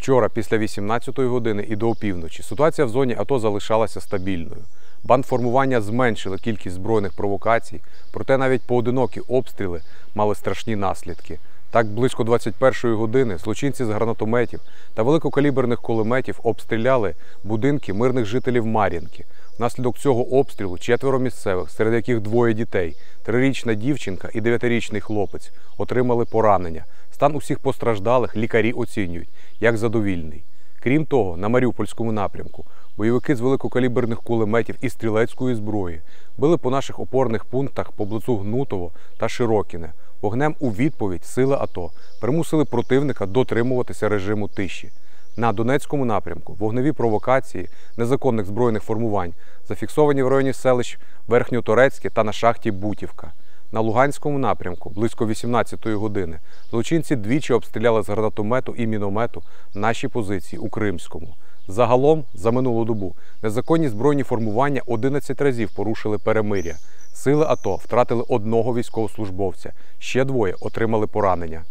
Вчора, після 18-ї години і до опівночі, ситуація в зоні АТО залишалася стабільною. Бандформування зменшили кількість збройних провокацій, проте навіть поодинокі обстріли мали страшні наслідки. Так, близько 21-ї години злочинці з гранатометів та великокаліберних кулеметів обстріляли будинки мирних жителів Мар'їнки. Внаслідок цього обстрілу четверо місцевих, серед яких двоє дітей, трирічна дівчинка і дев'ятирічний хлопець, отримали поранення. Стан усіх постраждалих лікарі оцінюють як задовільний. Крім того, на Маріупольському напрямку бойовики з великокаліберних кулеметів і стрілецької зброї били по наших опорних пунктах поблизу Гнутово та Широкіне. Вогнем у відповідь сили АТО примусили противника дотримуватися режиму тиші. На Донецькому напрямку вогневі провокації незаконних збройних формувань зафіксовані в районі селищ Верхньоторецьке та на шахті Бутівка. На Луганському напрямку близько 18-ї години злочинці двічі обстріляли з гранатомету і міномету наші позиції у Кримському. Загалом, за минулу добу, незаконні збройні формування 11 разів порушили перемиря. Сили АТО втратили одного військовослужбовця, ще двоє отримали поранення.